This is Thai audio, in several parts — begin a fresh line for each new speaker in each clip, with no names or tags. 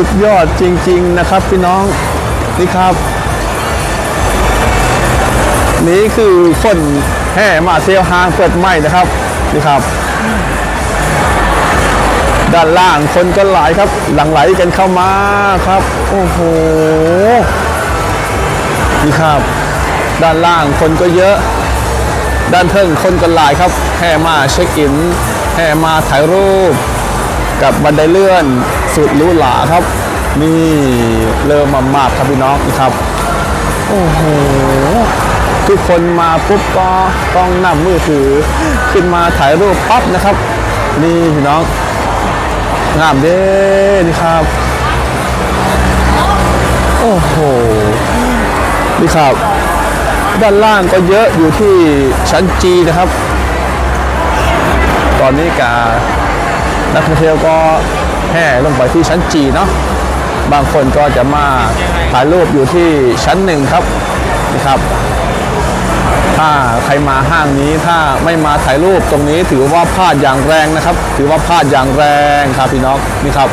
สุดยอดจริง ๆ นะครับ พี่น้องนี่ครับ นี่คือคนแห่มาเที่ยวห้างเปิดใหม่นะครับนี่ครับ ด้านล่างคนก็หลายครับหลังไหลกันเข้ามาครับ โอ้โหนี่ครับ ด้านล่างคนก็เยอะ ด้านเทิงคนก็หลายครับแห่มาเช็คอินแห่มาถ่ายรูป กับบันไดเลื่อน สุดหรูหราครับ นี่เริ่มมามากครับพี่น้องนะครับ โอ้โหทุกคนมาปุ๊บก็ต้องนำมือถือขึ้นมาถ่ายรูปปั๊บนะครับ นี่พี่น้องงามเด้นี่ครับ โอ้โห นี่ครับ ด้านล่างก็เยอะอยู่ที่ชั้นจีนะครับ ตอนนี้กานักท่องเที่ยวก็ แห่ลงไปที่ชั้นจีเนาะบางคนก็จะมาถ่ายรูปอยู่ที่ชั้นหนึ่งครับนี่ครับ ถ้าใครมาห้างนี้ถ้าไม่มาถ่ายรูปตรงนี้ถือว่าพลาดอย่างแรงนะครับ ถือว่าพลาดอย่างแรงครับพี่น้องนี่ครับ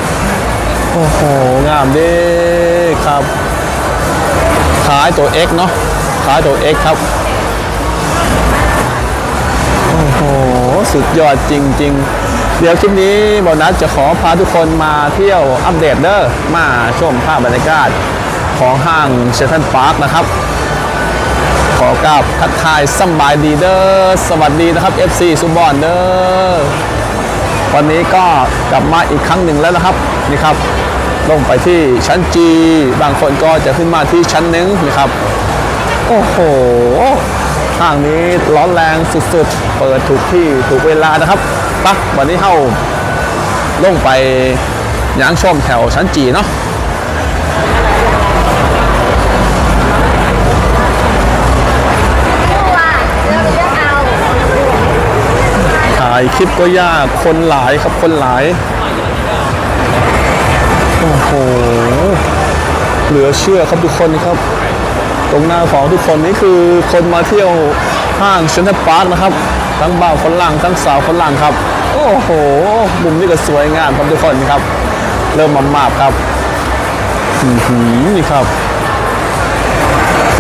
โอ้โหงามเด้ครับขายตัว X เนาะขายตัว X ครับโอ้โหสุดยอดจริง ๆ เดี๋ยวคลิปนี้บอนัสจะขอพาทุกคนมาเที่ยวอัปเดตเด้อมาชมภาพบรรยากาศของห้างเซนทรัลพาร์คนะครับ ขอกราบทักทายสบายดีเด้อสวัสดีนะครับ FC ซุบอนเด้อวันนี้ก็กลับมาอีกครั้งหนึ่งแล้วนะครับนี่ครับ ลงไปที่ชั้นจีบางคนก็จะขึ้นมาที่ชั้นหนึ่งนะครับ โอ้โห ห้างนี้ร้อนแรงสุดๆ เปิดถูกที่ถูกเวลานะครับปะวันนี้เข้าลงไปย้างชมแถวชั้นจีเนาะถ่ายคลิปก็ยาก คนหลายครับคนหลาย โอ้โห เหลือเชื่อครับทุกคนครับ ตรงหน้าของทุกคนนี่คือคนมาเที่ยวห้างเซ็นทรัลพาร์คนะครับ ทั้งบ่าวฝรั่งทั้งสาวฝรั่งครับ โอ้โห มุมนี้ก็สวยงามครับทุกคนครับ เริ่มมามาบครับหือนี่ครับ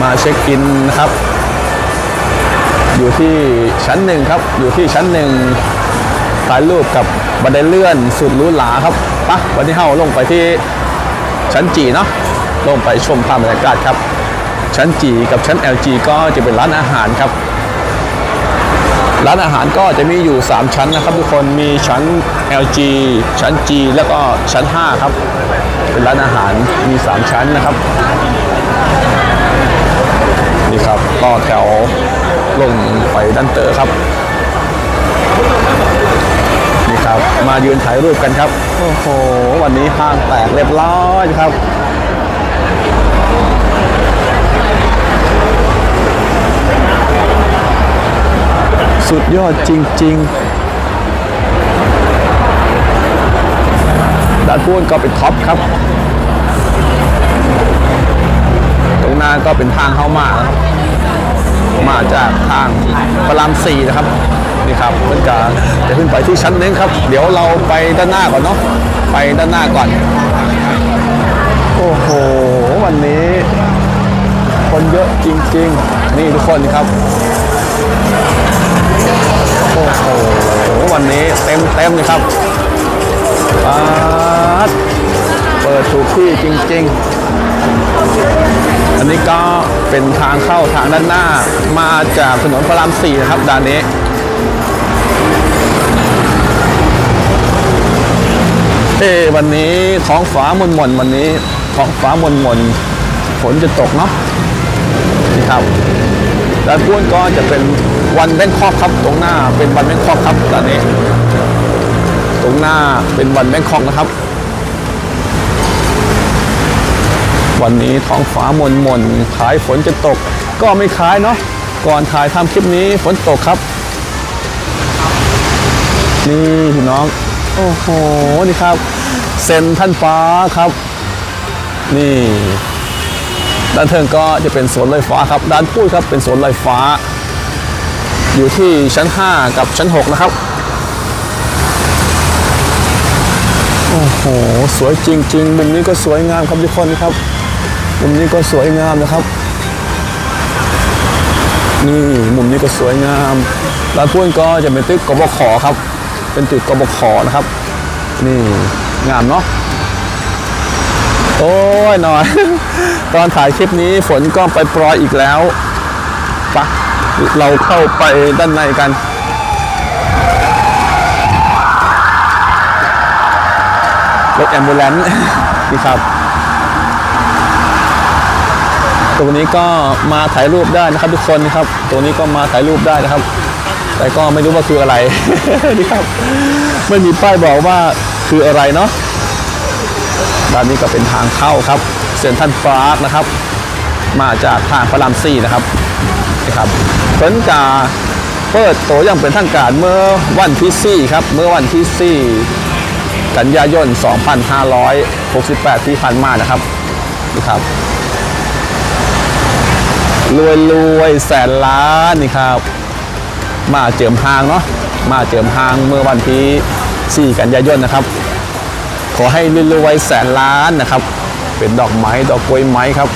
มาเช็คอินนะครับ อยู่ที่ชั้นหนึ่งครับ อยู่ที่ชั้นหนึ่งถ่ายรูปกับบันไดเลื่อนสุดหรูหราครับปะวันนี้เฮาลงไปที่ชั้นจีเนาะลงไปชมภาพบรรยากาศครับ ชั้นจีกับชั้น LG ก็จะเป็นร้านอาหารครับ ร้านอาหารก็จะมีอยู่ 3 ชั้นนะครับทุกคนมีชั้น LG ชั้น G แล้วก็ชั้น 5 ครับ เป็นร้านอาหารมี 3 ชั้นนะครับนี่ครับต่อแถวลงไปด้านเตอร์ครับนี่ครับ มายืนถ่ายรูปกันครับ โอ้โห วันนี้ห้างแตกเรียบร้อยครับ สุดยอดจริง ๆด้านพูนก็เป็นท็อปครับ ตรงหน้าก็เป็นทางเข้ามานะครับมาจากทางพระรามสี่นะครับนี่ครับเพื่อนกาจะขึ้นไปที่ชั้นนึงครับ เดี๋ยวเราไปด้านหน้าก่อนเนาะไปด้านหน้าก่อน โอ้โห วันนี้ คนเยอะจริง ๆ นี่ทุกคนครับ โอ้โหวันนี้เต็มเต็มเลยครับปาดเปิดถูกที่จริง ๆ อันนี้ก็เป็นทางเข้าทางด้านหน้ามาจากถนนพระรามสี่นะครับด้านนี้เอ้วันนี้ท้องฟ้ามนมนวันนี้ท้องฟ้ามนมนฝนจะตกเนาะนี่ครับ ด้านพ้นก็จะเป็นวันแบงคอกครับ ตรงหน้าเป็นวันแบงคอกครับด้านนี้ ตรงหน้าเป็นวันแบงคอกนะครับ วันนี้ท้องฟ้ามนมนๆขายฝนจะตก ก็ไม่ขายเนาะก่อนถ่ายทำคลิปนี้ฝนตกครับ นี่พี่น้อง โอ้โหนี่ครับ เซนท่านฟ้าครับ นี่ ด้านเทิงก็จะเป็นสวนลอยฟ้าครับ ด้านพูดครับเป็นสวนลอยฟ้า อยู่ที่ชั้น 5 กับชั้น 6 นะครับ โอ้โห สวยจริง ๆ มุมนี้ก็สวยงามครับทุกคนครับ มุมนี้ก็สวยงามนะครับ นี่มุมนี้ก็สวยงามร้านพูนก็จะเป็นตึกกบขครับ เป็นตึกกบขนะครับ นี่งามเนาะ โอ้ยหน่อย ตอนถ่ายคลิปนี้ฝนก็ไปปรอยอีกแล้วปะเราเข้าไปด้านในกัน รถแอมบูเลนนี่ครับตรงนี้ก็มาถ่ายรูปได้นะครับทุกคนนะครับตรงนี้ก็มาถ่ายรูปได้นะครับ แต่ก็ไม่รู้ว่าคืออะไรนี่ครับ ไม่มีป้ายบอกว่าคืออะไรเนาะ ด้านนี้ก็เป็นทางเข้าครับเซ็นทรัลพาร์คนะครับ มาจากทางพระรามสี่นะครับนี่ครับเพิ่นกาเปิดตัวอย่างเป็นทางการเมื่อวันที่4ครับเมื่อวันที่4กันยายน 2568 ที่ผ่านมานะครับนี่ครับรวยรวยแสนล้านนี่ครับ มาเจิมหางเนาะมาเจิมหางเมื่อวันที่4กันยายนนะครับ ขอให้รวยๆแสนล้านนะครับ เป็นดอกไม้ดอกกล้วยไม้ครับ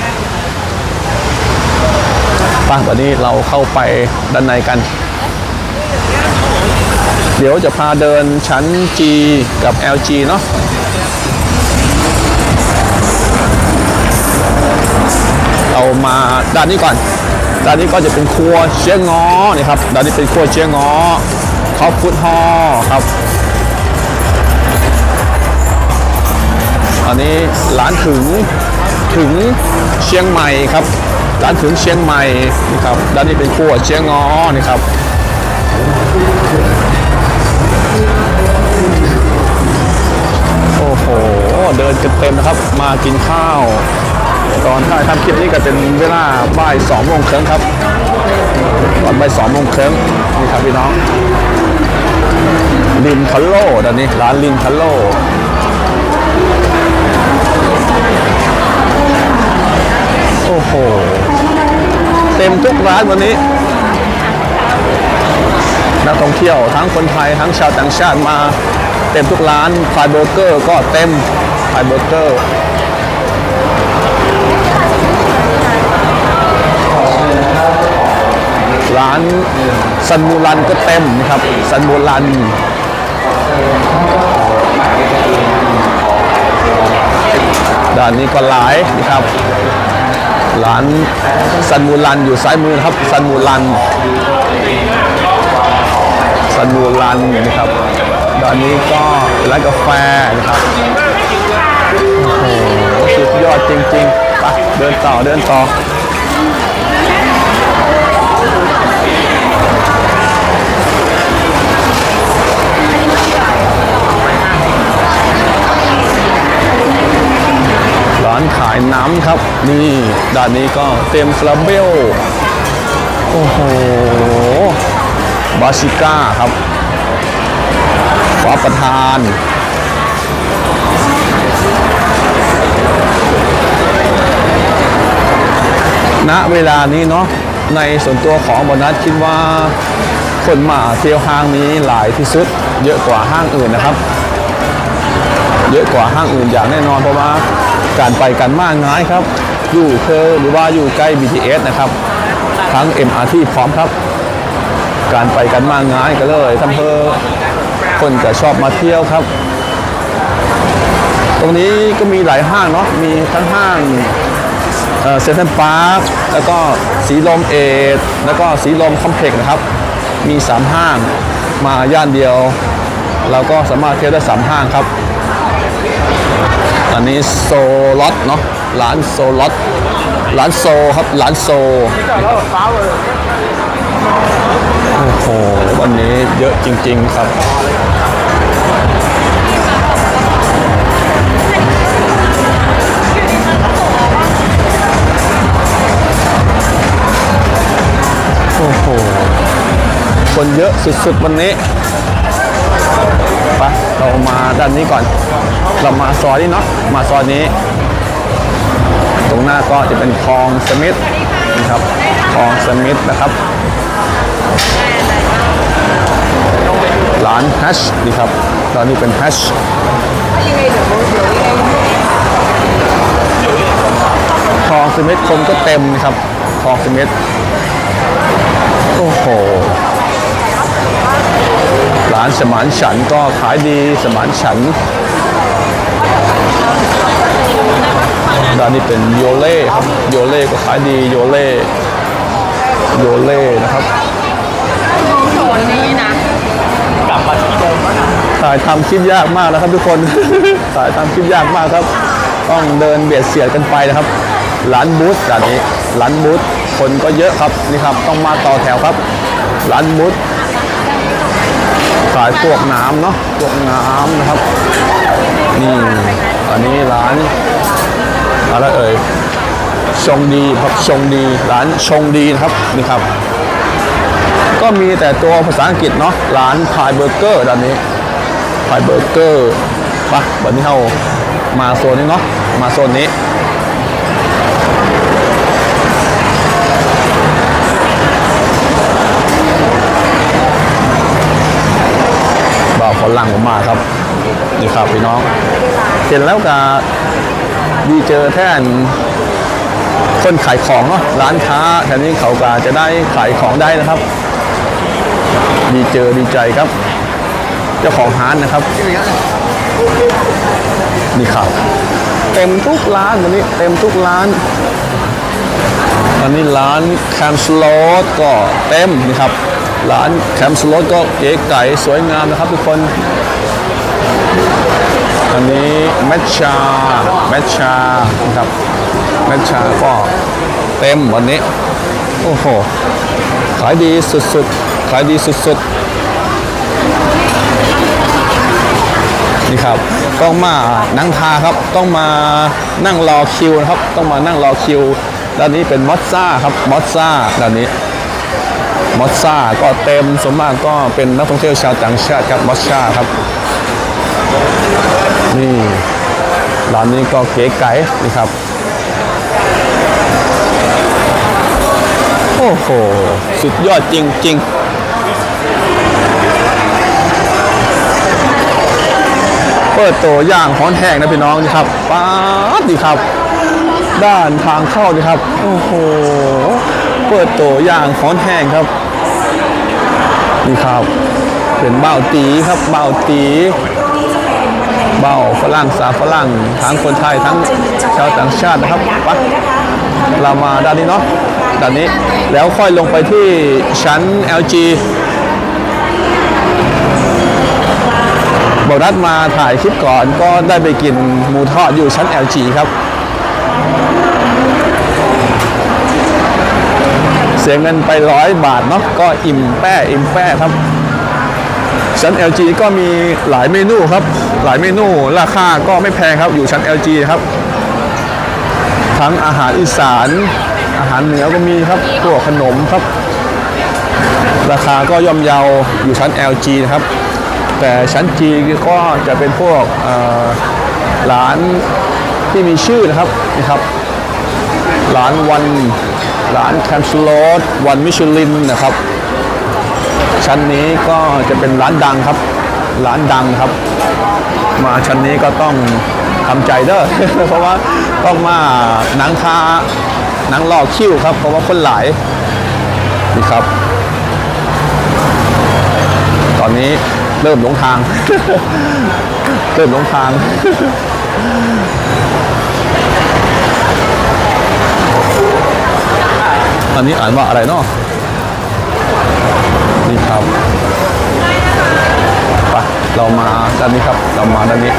ป้งวันนี้เราเข้าไปด้านในกัน เดี๋ยวจะพาเดินชั้น G กับ LG เนาะเรามาด้านนี้ก่อน ด้านนี้ก็จะเป็นครัวเชียงงอนี่ครับ ด้านนี้เป็นครัวเชียงงอคอบฟุตฮอครับ อันนี้ร้านถึงถึงเชียงใหม่ครับ ร้านถึงเชียงใหม่นี่ครับด้านนี้เป็นครัวเชียงงอนี่ครับโอ้โหเดินกันเต็มนะครับ มากินข้าว ตอนถ่ายทำคลิปนี้ก็เป็นเวลาบ่ายสองโมงครึ่งครับตอนบ่ายสองโมงครึ่งนี่ครับพี่น้องลินคัลโลด้านนี้ร้านลินคัลโล โอ้โห เต็มทุกร้านวันนี้ นักท่องเที่ยวทั้งคนไทยทั้งชาวต่างชาติมา เต็มทุกร้านพายเบอร์เกอร์ก็เต็มพายเบอร์เกอร์ร้านซันมูรันก็เต็มนะครับซันมูรันด้านนี้ก็หลายนะครับ ร้านซันมูรันอยู่ซ้ายมือนะครับซันมูรันซันมูรันนะครับตอนนี้ก็ร้านกาแฟนะครับโอ้โหสุดยอดจริงๆไปเดินต่อเดินต่อานขายน้ำครับ นี่ด้านนี้ก็เต็มคาราเบล โอ้โห บาชิก้าครับฟ้าประธาน ณ เวลานี้เนาะ ในส่วนตัวของบอนัสคิดว่าคนมาเที่ยวห้างนี้หลายที่สุด เยอะกว่าห้างอื่นนะครับ เยอะกว่าห้างอื่นอย่างแน่นอนเพราะว่า การไปกันมากง่ายครับ อยู่เคอหรือว่าอยู่ใกล้ BTS นะครับ ทั้ง MRT พร้อมครับ การไปกันมากง่ายก็เลยทำให้คนจะชอบมาเที่ยวครับ ตรงนี้ก็มีหลายห้างเนาะมีทั้งห้างเซ็นทรัลพาร์คแล้วก็สีลมเอทแล้วก็สีลมคอมเพล็กซ์นะครับ มี 3 ห้างมาย่านเดียว เราก็สามารถเที่ยวได้ 3 ห้างครับ อันนี้โซลอตเนาะร้านโซลอตร้านโซครับร้านโซโอ้โหวันนี้เยอะจริง ๆ ครับโอ้โหคนเยอะสุดๆวันนี้ไปเรามาด้านนี้ก่อน เรามาซอยนี้เนาะมาซอยนี้ ตรงหน้าก็จะเป็นคลองสมิธนะครับคลองสมิธนะครับร้านแฮชนี่ครับร้านนี้เป็นแฮช
คลอง
สมิธคนก็เต็มนะครับคลองสมิธโอ้โหร้านสมานฉันก็ขายดีสมานฉัน ด้านนี้เป็นโยเล่ครับโยเล่ก็ขายดีโยเล่โยเล่นะครับ
โซนนี้นะ
กลับมาที่เดิมแล้วนะ
ถ่ายทำคลิปยากมากนะครับทุกคน ถ่ายทำคลิปยากมากครับ ต้องเดินเบียดเสียดกันไปนะครับร้านบูธร้านนี้ร้านบูธคนก็เยอะครับนี่ครับต้องมาต่อแถวครับร้านบูธขายพวกน้ำเนาะพวกน้ำนะครับนี่อันนี้ร้าน อะไรเอ่ยชงดีครับชงดีร้านชงดีนะครับนี่ครับ ก็มีแต่ตัวภาษาอังกฤษเนาะร้านพายเบอร์เกอร์ด้านนี้พายเบอร์เกอร์ปะวันนี้เรามาโซนนี้เนาะมาโซนนี้บ่าวฝรั่งผมมาครับนี่ครับพี่น้องเห็นแล้วก็ ดีเจอแท่นคนขายของเนาะร้านค้าแถวนี้เขาก็จะได้ขายของได้นะครับ ดีเจอดีใจครับ เจ้าของร้านนะครับนี่ครับเต็มทุกร้านวันนี้เต็มทุกร้านอันนี้ร้านแคมสโลดก็เต็มนี่ครับ ร้านแคมสโลดก็เก๋ไก๋สวยงามนะครับทุกคน อันนี้แมชชาแมชชาครับแมชชาก็เต็มวันนี้ โอ้โห ขายดีสุดๆ ขายดีสุดๆ นี่ครับ ต้องมานั่งทาครับ ต้องมานั่งรอคิวนะครับ ต้องมานั่งรอคิว ด้านนี้เป็นมอสซ่าครับ มอสซ่าด้านนี้มอสซาก็เต็มสมมากก็เป็นนักท่องเที่ยวชาวต่างชาติครับมอสซาครับ นี่ร้านนี้ก็เก๋ไก๋นี่ครับ โอ้โห สุดยอดจริง ๆเปิดตัวอย่างฮ้อนแห้งนะพี่น้องนี่ครับป๊าดดีครับ ด้านทางเข้านี่ครับโอ้โหเปิดตัวอย่างฮ้อนแห้งครับนี่ครับ เป็นเบ้าตีครับเบ้าตี เบ้าฝรั่งสาวฝรั่งทั้งคนไทยทั้งชาวต่างชาตินะครับไปเรามาด้านนี้เนาะด้านนี้แล้วค่อยลงไปที่ชั้น LG บอกนัดมาถ่ายคลิปก่อนก็ได้ไปกินหมูทอดอยู่ชั้น LG ครับ เสียเงินไปร้อยบาทเนาะก็อิ่มแป้อิ่มแป้ครับ ชั้น LG ก็มีหลายเมนูครับ หลายเมนูราคาก็ไม่แพงครับ อยู่ชั้น LG ครับ ทั้งอาหารอีสาน อาหารเหนือก็มีครับพวกขนมครับ ราคาก็ย่อมเยาอยู่ชั้น LG นะครับ แต่ชั้น G ก็จะเป็นพวกร้านที่มีชื่อนะครับนะครับร้านวันร้านแคมสโลดวันมิชลินนะครับ ชั้นนี้ก็จะเป็นร้านดังครับ ร้านดังครับ มาชั้นนี้ก็ต้องทำใจเด้อ เพราะว่าต้องมานังค้านังรอคิวครับ เพราะว่าคนหลายนี่ครับ ตอนนี้เริ่มหลงทาง เริ่มหลงทางอันนี้อ่านว่าอะไรเนาะ นี่ครับไปเรามาด้านนี้ครับเรามาด้านนี้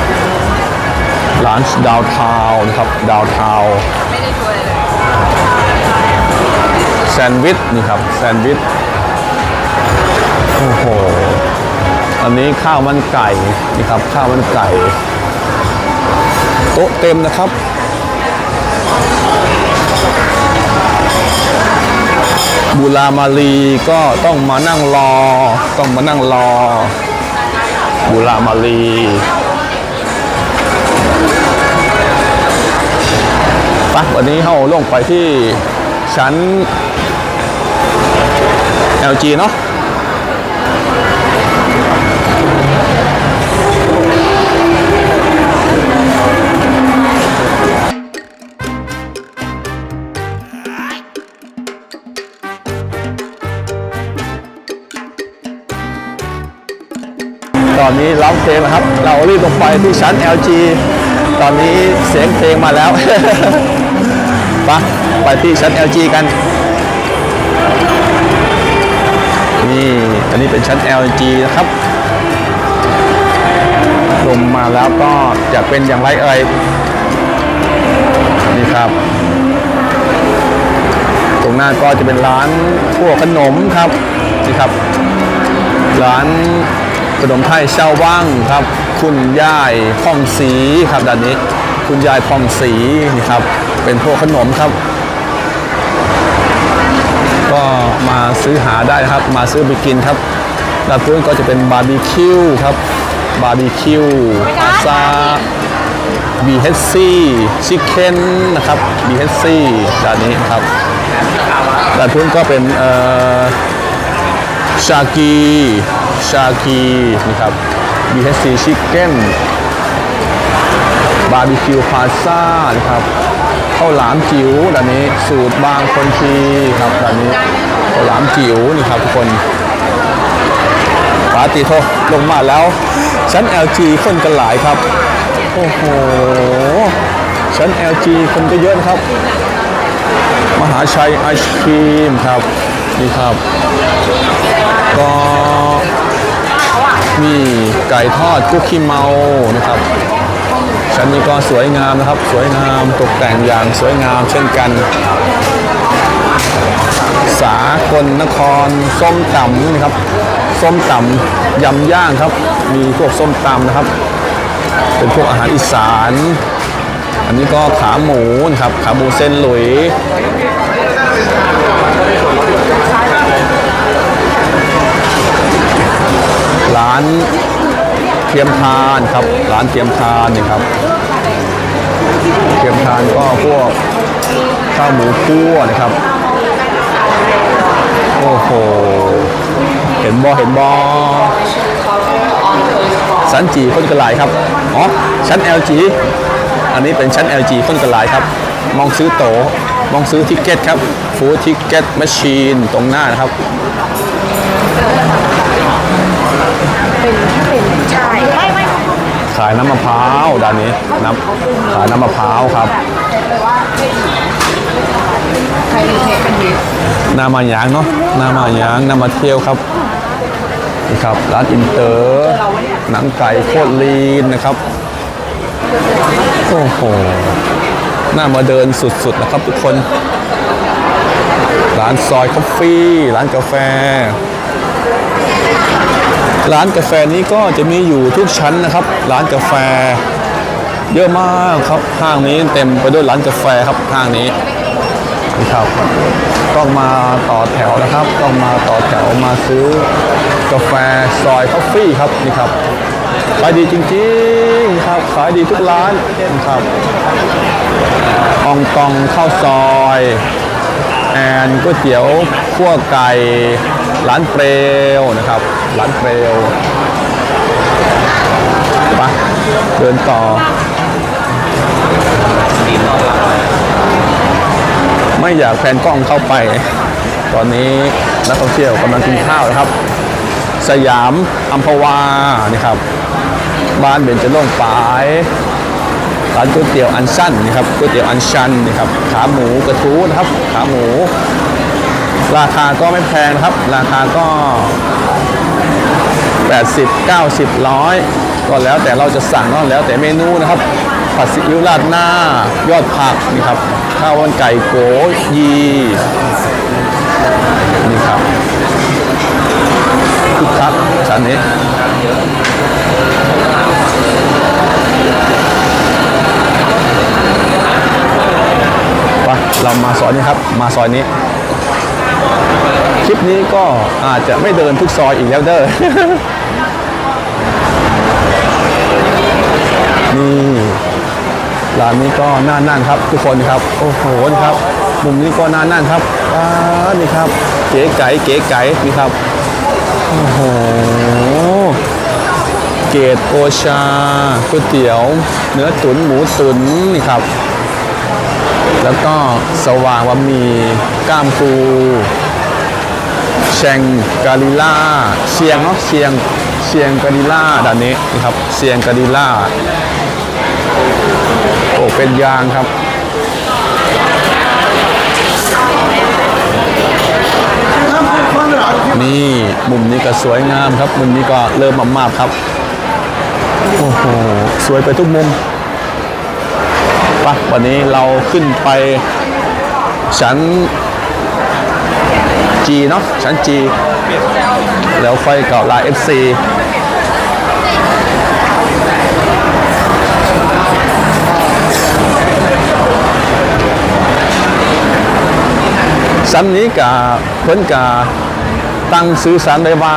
ร้านดาวทาวนะครับดาวทาวแซนด์วิชนี่ครับแซนด์วิชโอ้โหอันนี้ข้าวมันไก่นี่ครับข้าวมันไก่ โต๊ะเต็มนะครับ บุรามาลีก็ต้องมานั่งรอ ต้องมานั่งรอ บุรามาลีปะวันนี้เราลงไปที่ชั้น LG เนาะ อนนี้ร้องเพลงนะครับ เรารีบลงไปที่ชั้น LG ตอนนี้เสียงเพลงมาแล้วไปไปที่ชั้น LG กัน นี่ อันนี้เป็นชั้น LG นะครับลงมาแล้วก็จะเป็นอย่างไรเอ่ยนี่ครับ ตรงหน้าก็จะเป็นร้านพวกขนมครับนี่ครับ ร้าน ขนมไทยเช่าว่างครับ คุณยายพองสีครับด้านนี้ คุณยายพองสีนี่ครับ เป็นพวกขนมครับ ก็มาซื้อหาได้นะครับ มาซื้อไปกินครับด้านพื้นก็จะเป็นบาร์บีคิวครับ บาร์บีคิวพาซา BHC ชิคเก้นนะครับ BHC ด้านนี้ครับด้านพื้นก็เป็นเอ่อ ชากีชากีนี่ครับ BHC ชิคเก้นบาร์บีคิวพาซ่านะครับข้าวหลามจิ๋วด้านนี้สูตรบางคนทีครับด้านนี้ข้าวหลามจิ๋วนี่ครับทุกคนปาติโทลงมาแล้วชั้น LG คนกันหลายครับ โอ้โหชั้น LG คนก็เยอะนะครับ มหาชัยไอศครีมครับนี่ครับ ก็มีไก่ทอดกุ๊กขี้เมานะครับชั้นนี้ก็สวยงามนะครับ สวยงามตกแต่งอย่างสวยงามเช่นกัน สากลนครส้มตำนะครับ ส้มตำยำย่างครับ มีพวกส้มตำนะครับ เป็นพวกอาหารอีสาน อันนี้ก็ขาหมูนะครับ ขาหมูเส้นหลุย ร้านเทียมทานครับ ร้านเทียมทานนี่ครับเทียมทานก็พวกข้าวหมูคั่วนะครับ โอ้โห เห็นบอเห็นบอชั้นจีคนกระหลายครับ อ๋อ ชั้น LG อันนี้เป็นชั้น LG คนกระหลายครับ มองซื้อโต มองซื้อทิกเก็ตครับ ฟู้ดทิกเก็ตแมชชีนตรงหน้านะครับ
ใช่ไม่ไม่
ขายน้ำมะพร้าวด้านนี้น้ำขายน้ำมะพร้าวครับ
ใครมีเค้กเป็นเค้ก
นามาหยางเนาะนามาหยางนามาเที่ยวครับนี่ครับร้านอินเตอร์หนังไก่โคตรลีนนะครับโอ้โหน่ามาเดินสุดๆนะครับทุกคน ร้านซอยคอฟฟี่ ร้านกาแฟ ร้านกาแฟนี้ก็จะมีอยู่ทุกชั้นนะครับ ร้านกาแฟ เยอะมากครับห้างนี้เต็มไปด้วยร้านกาแฟครับห้างนี้นี่ครับต้องมาต่อแถวนะครับ ต้องมาต่อแถวมาซื้อกาแฟซอยคอฟฟี่ครับนี่ครับขายดีจริงๆครับขายดีทุกร้านนะครับอองตองข้าวซอย แอนก๋วยเตี๋ยวขั่วไก่ ร้านเปรวนะครับ ร้านเปรวไปเดินต่อ ไม่อยากแพนกล้องเข้าไป ตอนนี้นักท่องเที่ยวกำลังกินข้าวนะครับ สยามอัมพวานี่ครับ บ้านเบญจรงค์ปายร้านก๋วยเตี๋ยวอันสั้นนี่ครับก๋วยเตี๋ยวอันชันนี่ครับ ขาหมูกระทู้นะครับ ขาหมู ราคาก็ไม่แพงนะครับ ราคาก็ 80 90ร้อยก็แล้วแต่เราจะสั่งก็แล้วแต่เมนูนะครับผัดซีอิ๊วราดหน้ายอดผักนี่ครับข้าวมันไก่โกยีนี่ครับคึกคักจานนี้ไปเรามาซอยนี้ครับ มาซอยนี้ ลิปนี้ก็อาจจะไม่เดินทุกซอยอีกแล้วเด้อนี่ร้านนี้ก็น่านั่งครับทุกคนครับโอ้โหครับมุมนี้ก็น่านั่งครับอ่านี่ครับ เก๋ไก๋เก๋ไก๋นี่ครับโอ้โหเกตโอชาก๋วยเตี๋ยว เนื้อตุ๋นหมูตุ๋นนี่ครับ แล้วก็สว่างบะหมี่ก้ามปู ชชงกาลิล่าเชียงเนาะเชียงเชียงกาลิล่าด้านนี้นะครับเชียงกาลิล่าโอ้เป็นยางครับนี่มุมนี้ก็สวยงามครับ มุมนี้ก็เริ่มมากๆครับ โอ้โห สวยไปทุกมุมปะวันนี้เราขึ้นไปชั้น G เนาะชั้น G แล้วค่อยเก่าลา FC ชั้นนี้กับเพิ่นกับตั้งซื้อสารได้ว่า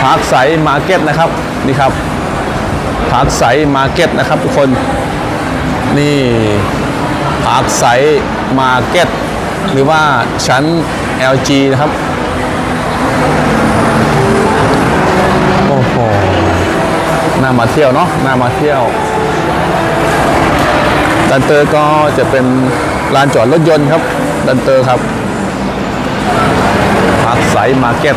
พาร์คใสมาร์เก็ตนะครับนี่ครับพาร์คใสมาร์เก็ตนะครับทุกคนนี่พาร์คใสมาร์เก็ต หรือว่าชั้น LG นะครับ โอ้โห น่ามาเที่ยวเนาะ น่ามาเที่ยวดันเตอร์ก็จะเป็นลานจอดรถยนต์ครับดันเตอร์ครับพักใสมาร์เก็ต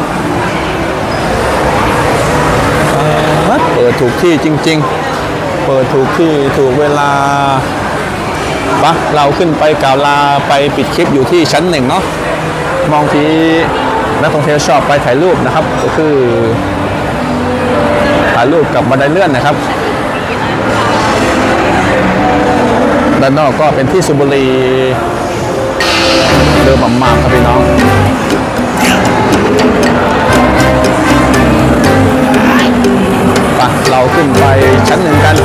เปิดถูกที่จริง ๆ เปิดถูกที่ถูกเวลา ปะเราขึ้นไปกล่าวลาไปปิดคลิปอยู่ที่ชั้นหนึ่งเนาะมองที่นักท่องเที่ยวชอบไปถ่ายรูปนะครับ ก็คือถ่ายรูปกับบันไดเลื่อนนะครับด้านนอกก็เป็นที่สุบุรีเดิมมากๆครับพี่น้องไปเราขึ้นไปชั้นหนึ่งกัน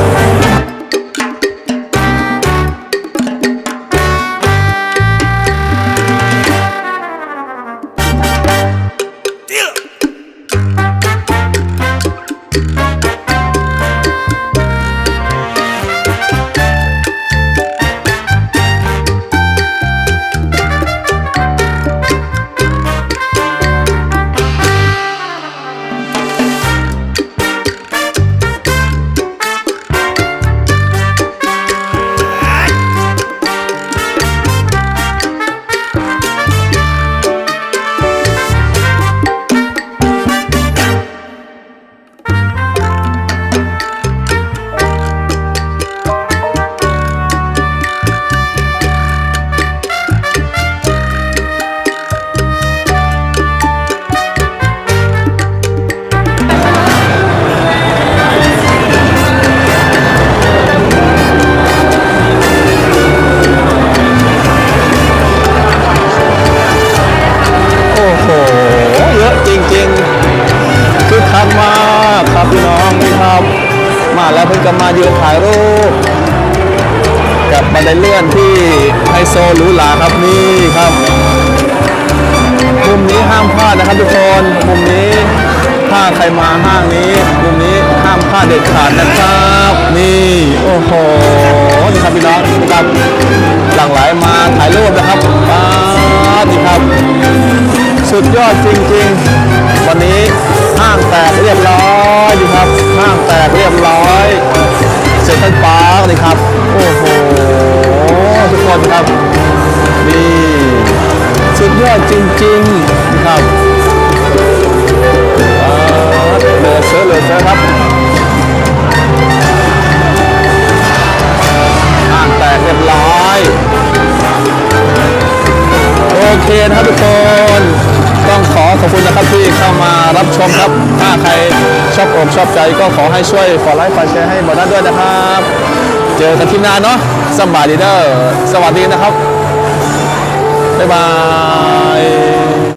ดยอดจริงๆ วันนี้ห้างแตกเรียบร้อยอยู่ครับ ห้างแตกเรียบร้อยเซ็นทรัลปาร์คนี่ครับ โอ้โหทุกคนครับนี่สุดยอดจริงๆนะครับอ่าเหลือเสือเลอเสือครับห้างแตกเรียบร้อยโอเคนะครับทุกคน ขอขอบคุณนะครับที่เข้ามารับชมครับ ถ้าใครชอบอกชอบใจก็ขอให้ช่วยฝากไลค์ฝากแชร์ให้หมดนั้นด้วยนะครับ เจอกันที่หน้าเนาะสบายดีเด้อสวัสดีนะครับบ๊ายบาย